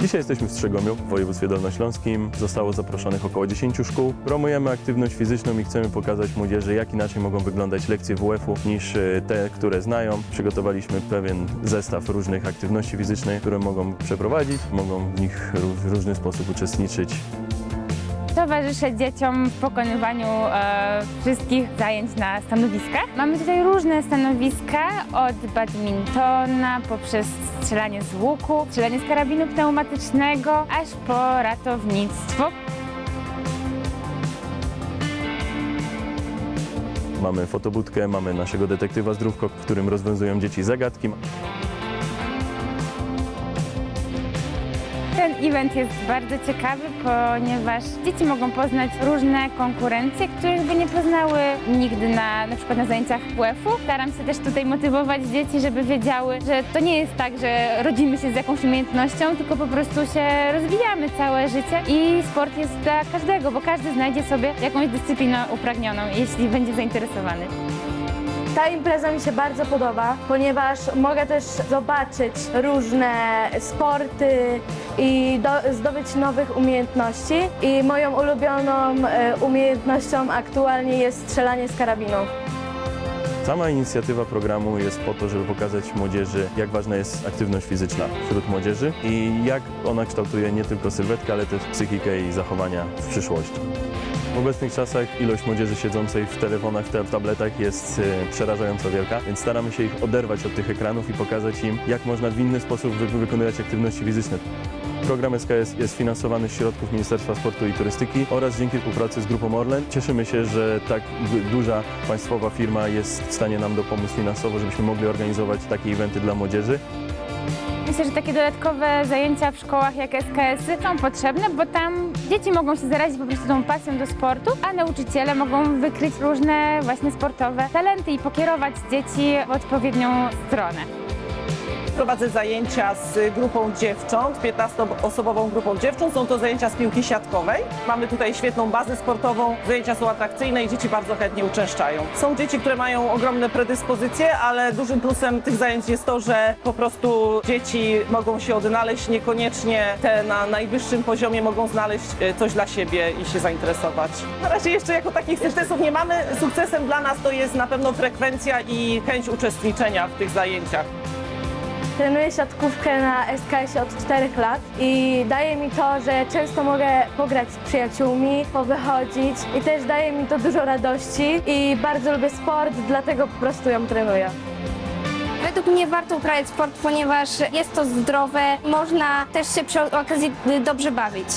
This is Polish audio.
Dzisiaj jesteśmy w Strzegomiu, w województwie dolnośląskim. Zostało zaproszonych około 10 szkół. Promujemy aktywność fizyczną i chcemy pokazać młodzieży, jak inaczej mogą wyglądać lekcje WF-u niż e, te, które znają. Przygotowaliśmy pewien zestaw różnych aktywności fizycznych, które mogą przeprowadzić, mogą w nich w różny sposób uczestniczyć. Towarzyszę dzieciom w pokonywaniu e, wszystkich zajęć na stanowiskach. Mamy tutaj różne stanowiska, od badmintona poprzez strzelanie z łuku, strzelanie z karabinu pneumatycznego, aż po ratownictwo. Mamy fotobudkę, mamy naszego detektywa Zdrówko, w którym rozwiązują dzieci zagadki. Ten event jest bardzo ciekawy, ponieważ dzieci mogą poznać różne konkurencje, których by nie poznały nigdy na, na przykład na zajęciach WF-u. Staram się też tutaj motywować dzieci, żeby wiedziały, że to nie jest tak, że rodzimy się z jakąś umiejętnością, tylko po prostu się rozwijamy całe życie i sport jest dla każdego, bo każdy znajdzie sobie jakąś dyscyplinę upragnioną, jeśli będzie zainteresowany. Ta impreza mi się bardzo podoba, ponieważ mogę też zobaczyć różne sporty i do, zdobyć nowych umiejętności. I moją ulubioną e, umiejętnością aktualnie jest strzelanie z karabinu. Sama inicjatywa programu jest po to, żeby pokazać młodzieży, jak ważna jest aktywność fizyczna wśród młodzieży i jak ona kształtuje nie tylko sylwetkę, ale też psychikę i zachowania w przyszłości. W obecnych czasach ilość młodzieży siedzącej w telefonach, w ta- tabletach jest e, przerażająco wielka, więc staramy się ich oderwać od tych ekranów i pokazać im, jak można w inny sposób wy- wykonywać aktywności fizyczne. Program SKS jest finansowany z środków Ministerstwa Sportu i Turystyki oraz dzięki współpracy z Grupą Orlen. Cieszymy się, że tak du- duża państwowa firma jest w stanie nam dopomóc finansowo, żebyśmy mogli organizować takie eventy dla młodzieży. Myślę, że takie dodatkowe zajęcia w szkołach jak SKS-y są potrzebne, bo tam dzieci mogą się zarazić po prostu tą pasją do sportu, a nauczyciele mogą wykryć różne właśnie sportowe talenty i pokierować dzieci w odpowiednią stronę. Prowadzę zajęcia z grupą dziewcząt, 15-osobową grupą dziewcząt. Są to zajęcia z piłki siatkowej. Mamy tutaj świetną bazę sportową, zajęcia są atrakcyjne i dzieci bardzo chętnie uczęszczają. Są dzieci, które mają ogromne predyspozycje, ale dużym plusem tych zajęć jest to, że po prostu dzieci mogą się odnaleźć, niekoniecznie te na najwyższym poziomie mogą znaleźć e, coś dla siebie i się zainteresować. Na razie jeszcze jako takich sukcesów nie mamy. Sukcesem dla nas to jest na pewno frekwencja i chęć uczestniczenia w tych zajęciach. Trenuję siatkówkę na SKS-ie od 4 lat i daje mi to, że często mogę pograć z przyjaciółmi, powychodzić i też daje mi to dużo radości i bardzo lubię sport, dlatego po prostu ją trenuję. Według mnie warto uprawiać sport, ponieważ jest to zdrowe, można też się przy okazji y, dobrze bawić.